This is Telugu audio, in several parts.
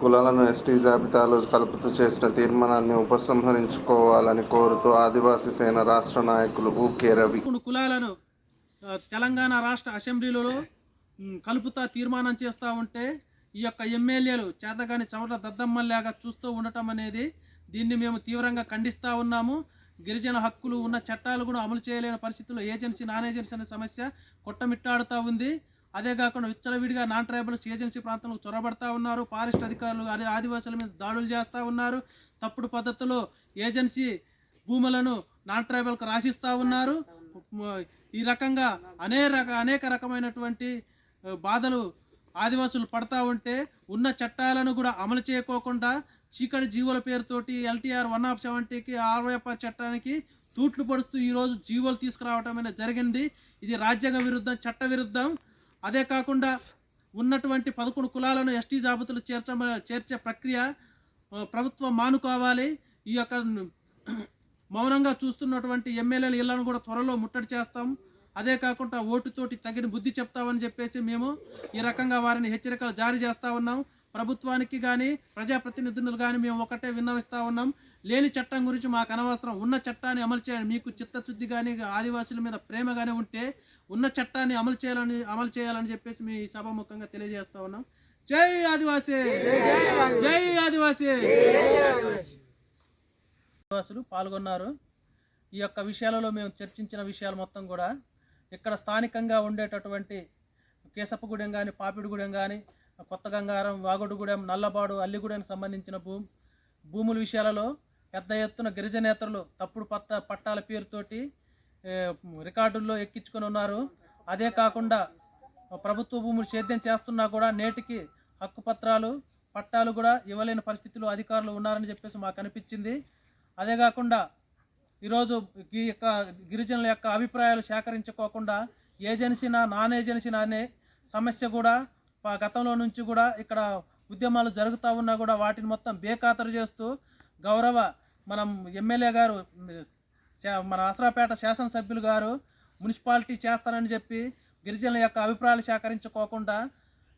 కులాలను ఎస్టీ జాబితాలో కలుపుతూ చేసిన తీర్మానాన్ని ఉపసంహరించుకోవాలని కోరుతూ ఆదివాసీ సేన రాష్ట్ర నాయకులు ఊకే రవి. కులాలను తెలంగాణ రాష్ట్ర అసెంబ్లీలో కలుపుతా తీర్మానం చేస్తూ ఉంటే ఈ యొక్క ఎమ్మెల్యేలు చేతగాని చవట దద్దమ్మల్లాగా చూస్తూ ఉండటం అనేది దీన్ని మేము తీవ్రంగా ఖండిస్తూ ఉన్నాము. గిరిజన హక్కులు ఉన్న చట్టాలు కూడా అమలు చేయలేని పరిస్థితుల్లో ఏజెన్సీ నాన్ ఏజెన్సీ అనే సమస్య కొట్టమిట్టాడుతూ ఉంది. అదే కాకుండా విచ్చలవిడిగా నాన్ ట్రైబల్స్ ఏజెన్సీ ప్రాంతంలో చొరబడతా ఉన్నారు. ఫారెస్ట్ అధికారులు అదే ఆదివాసుల మీద దాడులు చేస్తూ ఉన్నారు. తప్పుడు పద్ధతిలో ఏజెన్సీ భూములను నాన్ ట్రైబల్కు రాసిస్తూ ఉన్నారు. ఈ రకంగా అనేక రక అనేక రకమైనటువంటి బాధలు ఆదివాసులు పడతా ఉంటే ఉన్న చట్టాలను కూడా అమలు చేయకోకుండా చీకటి జీవుల పేరుతోటి ఎల్టీఆర్ వన్ ఆఫ్ సెవెంటీకి ఆర్వైఎఫ్ఆర్ చట్టానికి తూట్లు పడుస్తూ ఈరోజు జీవోలు తీసుకురావటం అనేది జరిగింది. ఇది రాజ్యాంగ విరుద్ధం చట్ట విరుద్ధం. అదే కాకుండా ఉన్నటువంటి పదకొండు కులాలను ఎస్టీ జాబితాలు చేర్చ చేర్చే ప్రక్రియ ప్రభుత్వం మానుకోవాలి. ఈ యొక్క మౌనంగా చూస్తున్నటువంటి ఎమ్మెల్యేల ఇళ్ళను కూడా త్వరలో ముట్టడి చేస్తాం. అదే కాకుండా ఓటుతోటి తగిన బుద్ధి చెప్తామని చెప్పేసి మేము ఈ రకంగా వారిని హెచ్చరికలు జారీ చేస్తూ ఉన్నాం. ప్రభుత్వానికి కానీ ప్రజాప్రతినిధులు కానీ మేము ఒకటే విన్నవిస్తూ ఉన్నాం. లేని చట్టం గురించి మాకు అనవసరం. ఉన్న చట్టాన్ని అమలు చేయండి మీకు చిత్తశుద్ధి కానీ ఆదివాసుల మీద ప్రేమ కానీ ఉంటే ఉన్న చట్టాన్ని అమలు చేయాలని అమలు చేయాలని చెప్పేసి మేము ఈ సభాముఖంగా తెలియజేస్తా ఉన్నాం. జై ఆదివాసీ! జై ఆదివాసీ! ఆదివాసులు పాల్గొన్నారు. ఈ యొక్క విషయాలలో మేము చర్చించిన విషయాలు మొత్తం కూడా ఇక్కడ స్థానికంగా ఉండేటటువంటి కేశపగూడెం కానీ పాపిడిగూడెం కానీ కొత్త గంగారం వాగొడుగూడెం నల్లబాడు అల్లిగూడెంకి సంబంధించిన భూ భూముల విషయాలలో పెద్ద ఎత్తున గిరిజనేతరులు తప్పుడు పట్ట పట్టాల పేరుతోటి రికార్డుల్లో ఎక్కించుకొని ఉన్నారు. అదే కాకుండా ప్రభుత్వ భూములు సేద్యం చేస్తున్నా కూడా నేటికి హక్కు పత్రాలు పట్టాలు కూడా ఇవ్వలేని పరిస్థితిలో అధికారులు ఉన్నారని చెప్పేసి మాకు అనిపించింది. అదే కాకుండా ఈరోజు ఈ యొక్క గిరిజనుల యొక్క అభిప్రాయాలు సేకరించుకోకుండా ఏజెన్సీనా నాన్ ఏజెన్సీనా అనే సమస్య కూడా గతంలో నుంచి కూడా ఇక్కడ ఉద్యమాలు జరుగుతూ ఉన్నా కూడా వాటిని మొత్తం బేఖాతరు చేస్తూ గౌరవ మనం ఎమ్మెల్యే గారు శా- మన అసరాపేట శాసనసభ్యులు గారు మున్సిపాలిటీ చేస్తానని చెప్పి గిరిజనుల యొక్క అభిప్రాయాలు సేకరించుకోకుండా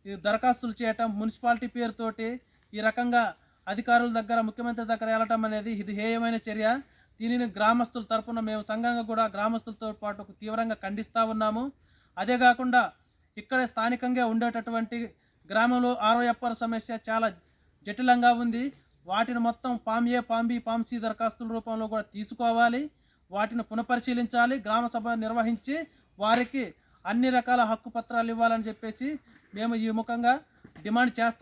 ఈ దరఖాస్తులు చేయటం మున్సిపాలిటీ పేరుతోటి ఈ రకంగా అధికారుల దగ్గర ముఖ్యమంత్రి దగ్గర వెళ్ళటం అనేది ఇది హేయమైన చర్య. దీనిని గ్రామస్తుల తరఫున మేము సంఘంగా కూడా గ్రామస్తులతో పాటు తీవ్రంగా ఖండిస్తూ ఉన్నాము. అదే కాకుండా ఇక్కడే స్థానికంగా ఉండేటటువంటి గ్రామంలో ఆరోఎప్పర్ సమస్య చాలా జటిలంగా ఉంది. వాటిని మొత్తం form A form B form C దరఖాస్తుల రూపంలో కూడా తీసుకోవాలి. వాటిని పునఃపరిశీలించాలి. గ్రామ సభ నిర్వహించి వారికి అన్ని రకాల హక్కు పత్రాలు ఇవ్వాలని చెప్పేసి మేము ఈ ముఖంగా డిమాండ్ చేస్తాం